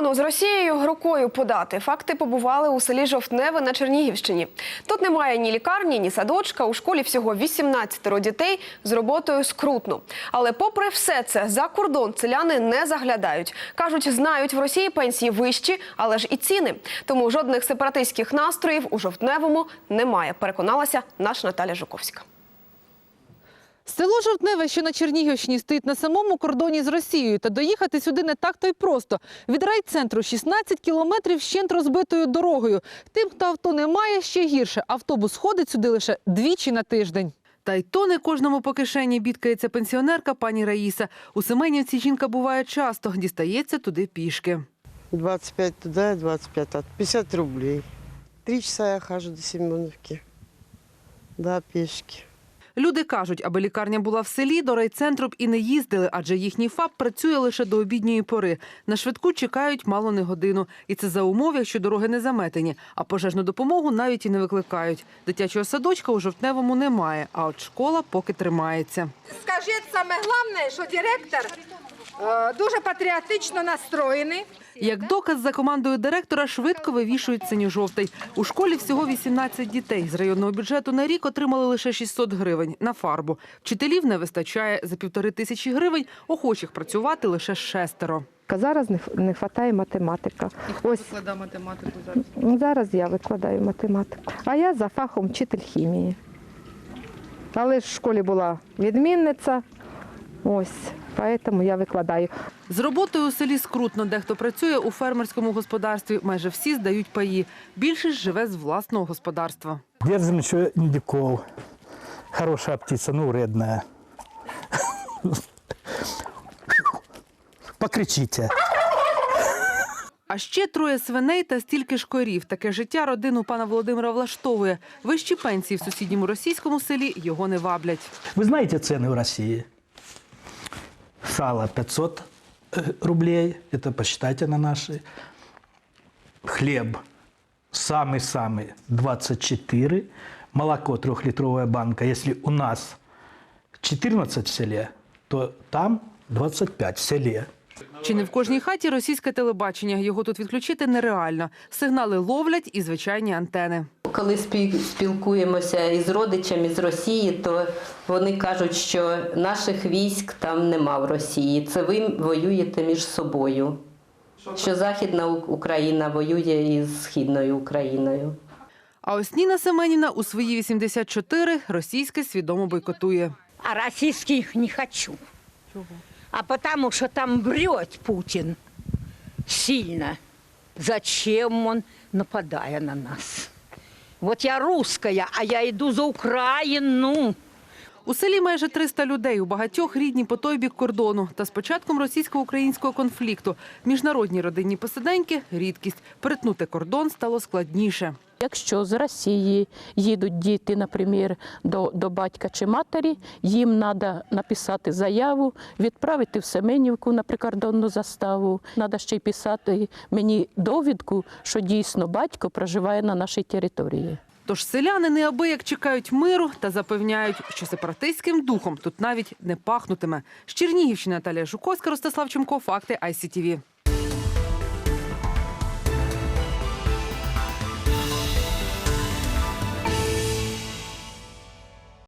кордону з Росією рукою подати. Факти побували у селі Жовтневе на Чернігівщині. Тут немає ні лікарні, ні садочка. У школі всього 18 дітей з роботою скрутно. Але попри все це, за кордон селяни не заглядають. Кажуть, знають в Росії пенсії вищі, але ж і ціни. Тому жодних сепаратистських настроїв у Жовтневому немає. Переконалася наша Наталя Жуковська. Село Жовтневе, що на Чернігівщині, стоїть на самому кордоні з Росією. Та доїхати сюди не так то й просто. Від райцентру 16 кілометрів щент розбитою дорогою. Тим, хто авто не має, ще гірше. Автобус ходить сюди лише двічі на тиждень. Та й то не кожному по кишені бідкається пенсіонерка пані Раїса. У Семенівці жінка буває часто, дістається туди пішки. 25 туда, 25 от 50 рублей. Три часа я хожу до Семеновки. Да, пешки. Люди кажуть, аби лікарня була в селі, до райцентру б і не їздили, адже їхній ФАП працює лише до обідньої пори. На швидку чекають мало не годину. І це за умов, якщо дороги не заметені. А пожежну допомогу навіть і не викликають. Дитячого садочка у Жовтневому немає, а от школа поки тримається. Скажіть саме головне, що директор дуже патріотично настроєний. Як доказ за командою директора швидко вивішують синьо-жовтий. У школі всього 18 дітей. З районного бюджету на рік отримали лише 600 гривень на фарбу. Вчителів не вистачає за півтори тисячі гривень. Охочих працювати лише шестеро. Зараз не, не вистачає математика. Ось викладає математику зараз? ну, зараз я викладаю математику. А я за фахом вчитель хімії. Але ж в школі була відмінниця. Ось, тому я викладаю. З роботою у селі скрутно. Дехто працює у фермерському господарстві. Майже всі здають паї. Більшість живе з власного господарства. Держим еще индюков. Хорошая птица, ну, вредная. Покричите. А ще троє свиней та стільки ж корів. Таке життя родину пана Володимира влаштовує. Вищі пенсії в сусідньому російському селі його не ваблять. Вы знаете цены в России? Сало 500 э, рублей, это посчитайте на наши. Хлеб самый-самый 24. Молоко трехлитровая банка. Если у нас 14 в селе, то там 25 в селе. Чи не в кожній хаті російське телебачення. Його тут відключити нереально. Сигнали ловлять і звичайні антени. Коли спі- спілкуємося із родичами з Росії, то вони кажуть, що наших військ там нема в Росії. Це ви воюєте між собою. Що Західна Україна воює із Східною Україною. А ось Ніна Семенівна у свої 84 російське свідомо бойкотує. А российских не хочу. А потому что там врет Путин сильно. Зачем он нападая на нас? Вот я русская, а я иду за Украину. У селі майже 300 людей, у багатьох рідні по той бік кордону. Та з початком російсько-українського конфлікту міжнародні родинні посиденьки – рідкість. Перетнути кордон стало складніше. Якщо з Росії їдуть діти, наприклад, до, до батька чи матері, їм треба написати заяву, відправити в Семенівку на прикордонну заставу. Треба ще й писати мені довідку, що дійсно батько проживає на нашій території. Тож селяни неабияк чекають миру та запевняють, що сепаратистським духом тут навіть не пахнутиме. З Чернігівщини Наталія Жуковська, Ростислав Чумко, Факти ICTV.